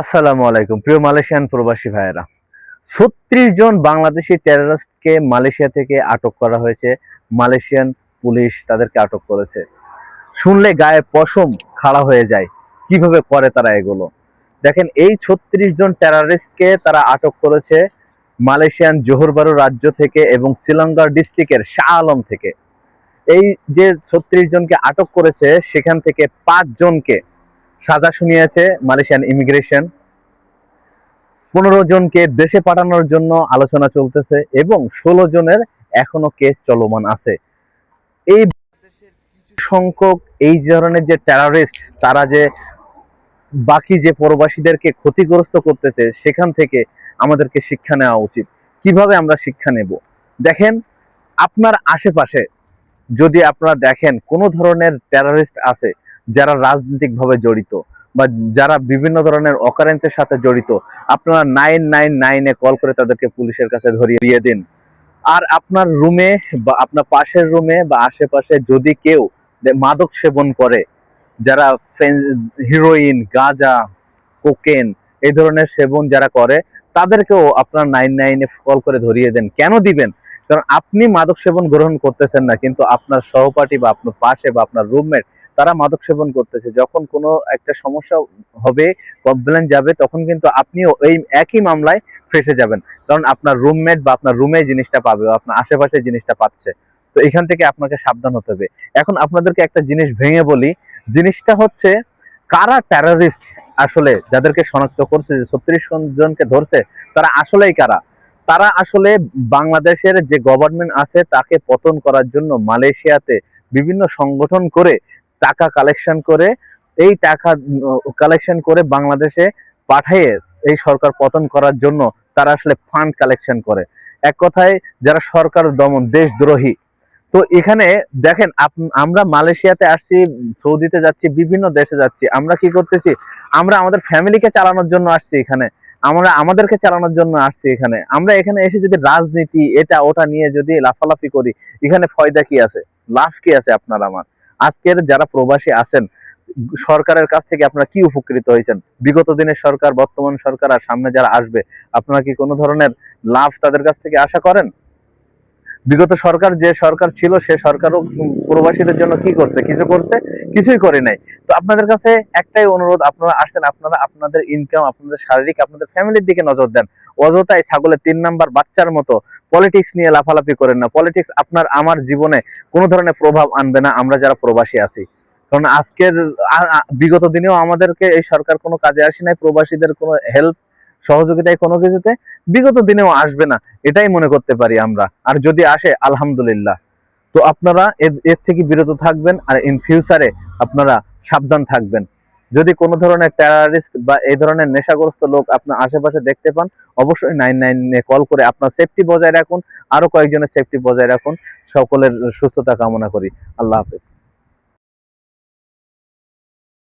আসসালামু আলাইকুম। প্রিয় মালয়েশিয়ান প্রবাসী ভাইয়েরা, ছত্রিশ জন বাংলাদেশি টেররিস্টকে মালয়েশিয়া থেকে আটক করা হয়েছে। মালয়েশিয়ান পুলিশ তাদেরকে আটক করেছে। শুনলে গায়ে পশম খাড়া হয়ে যায়, কীভাবে করে তারা এগুলো? দেখেন, এই ছত্রিশ জন টেরারিস্টকে তারা আটক করেছে মালয়েশিয়ান জোহরবারু রাজ্য থেকে এবং শ্রীলঙ্কার ডিস্ট্রিক্টের শাহ আলম থেকে। এই যে ছত্রিশ জনকে আটক করেছে, সেখান থেকে পাঁচ জনকে সাজা শুনিয়েছে মালয়েশিয়ান ইমিগ্রেশন। পনেরো জনকে দেশে পাঠানোর জন্য আলোচনা চলতেছে এবং ষোলো জনের এখনও কেস চলমান আছে। এই সংখ্যক, এই ধরনের যে টেরারিস্ট তারা যে বাকি যে প্রবাসীদেরকে ক্ষতিগ্রস্ত করতেছে, সেখান থেকে আমাদেরকে শিক্ষা নেওয়া উচিত। কীভাবে আমরা শিক্ষা নেব? দেখেন, আপনার আশেপাশে যদি আপনারা দেখেন কোনো ধরনের টেরারিস্ট আছে যারা রাজনৈতিকভাবে জড়িত বা যারা বিভিন্ন ধরনের অকারেন্সের সাথে জড়িত, আপনারা নাইন নাইন নাইনে কল করে তাদেরকে পুলিশের কাছে ধরিয়ে দিন। আর আপনার রুমে বা আপনার পাশের রুমে বা আশেপাশে যদি কেউ মাদক সেবন করে, যারা হিরোইন গাঁজা কোকেন এই ধরনের সেবন যারা করে, তাদেরকেও আপনার নাইন নাইনে কল করে ধরিয়ে দেন। কেন দিবেন? কারণ আপনি মাদক সেবন গ্রহণ করতেছেন না, কিন্তু আপনার সহপাঠী বা আপনার পাশে বা আপনার রুমমেট তারা মাদক সেবন করতেছে। যখন কোনো একটা সমস্যা হবে কমপ্লেন যাবে, তখন কিন্তু আপনিও এই একই মামলায় ফেসে যাবেন। কারণ আপনার রুমমেট বা আপনার রুমে জিনিসটা পাবে আপনার আশেপাশে জিনিসটা পাচ্ছে। তো এখান থেকে আপনাকে সাবধান হতে হবে। এখন আপনাদেরকে একটা জিনিস ভেঙে বলি। জিনিসটা হচ্ছে, কারা টেররিস্ট আসলে যাদেরকে শনাক্ত করছে, যে ছত্রিশ জনকে ধরছে, তারা আসলেই কারা? তারা আসলে বাংলাদেশের যে গভর্নমেন্ট আছে, তাকে পতন করার জন্য মালয়েশিয়াতে বিভিন্ন সংগঠন করে টাকা কালেকশন করে, এই টাকা কালেকশন করে বাংলাদেশে পাঠিয়ে এই সরকার পতন করার জন্য তারা আসলে ফান্ড কালেকশন করে। এক কথায়, যারা সরকার দমন, দেশদ্রোহী। তো এখানে দেখেন আমরা মালয়েশিয়াতে আসছি, সৌদিতে যাচ্ছি, বিভিন্ন দেশে যাচ্ছি। আমরা কি করতেছি? আমরা আমাদের ফ্যামিলিকে চালানোর জন্য আসছি এখানে। আমরা আমাদেরকে চালানোর জন্য আসছি এখানে। আমরা এখানে এসে যদি রাজনীতি, এটা, ওটা নিয়ে যদি লাফালাফি করি, এখানে ফয়দা কি আছে? লাভ কি আছে আপনার আমার? আজকের যারা প্রবাসী আছেন, সরকারের কাছ থেকে আপনারা কি উপকৃত হয়েছেন? বিগত দিনের সরকার, বর্তমান সরকার আর সামনে যারা আসবে, আপনারা কি কোনো ধরনের লাভ তাদের কাছ থেকে আশা করেন? বিগত সরকার যে সরকার ছিল, সে সরকারও প্রবাসীদের জন্য কি করছে? কিছু করছে? কিছুই করে নাই। তো আপনাদের কাছে একটাই অনুরোধ, আপনারা আসছেন আপনারা আপনাদের ইনকাম আপনাদের শারীরিক, আপনাদের ফ্যামিলির দিকে নজর দেন। অযথাই ছাগলের তিন নাম্বার বাচ্চার মতো পলিটিক্স নিয়ে লাফালাফি করেন না। পলিটিক্স আপনার আমার জীবনে কোনো ধরনের প্রভাব আনবে না, আমরা যারা প্রবাসী আছি। কারণ আজকের বিগত দিনেও আমাদেরকে এই সরকার কোনো কাজে আসে নাই, প্রবাসীদের কোনো হেল্প সহযোগিতায় কোনো কিছুতে বিগত দিনেও আসবে না, এটাই মনে করতে পারি আমরা। আর যদি আসে, আলহামদুলিল্লাহ। তো আপনারা এর থেকে বিরত থাকবেন আর ইন ফিউচারে আপনারা সাবধান থাকবেন। যদি কোনো ধরনের টেরারিস্ট বা এই ধরনের নেশাগ্রস্ত লোক আপনার আশেপাশে দেখতে পান, অবশ্যই নাইন নাইনে কল করে আপনার সেফটি বজায় রাখুন, আরও কয়েকজনের সেফটি বজায় রাখুন। সকলের সুস্থতা কামনা করি। আল্লাহ হাফেজ।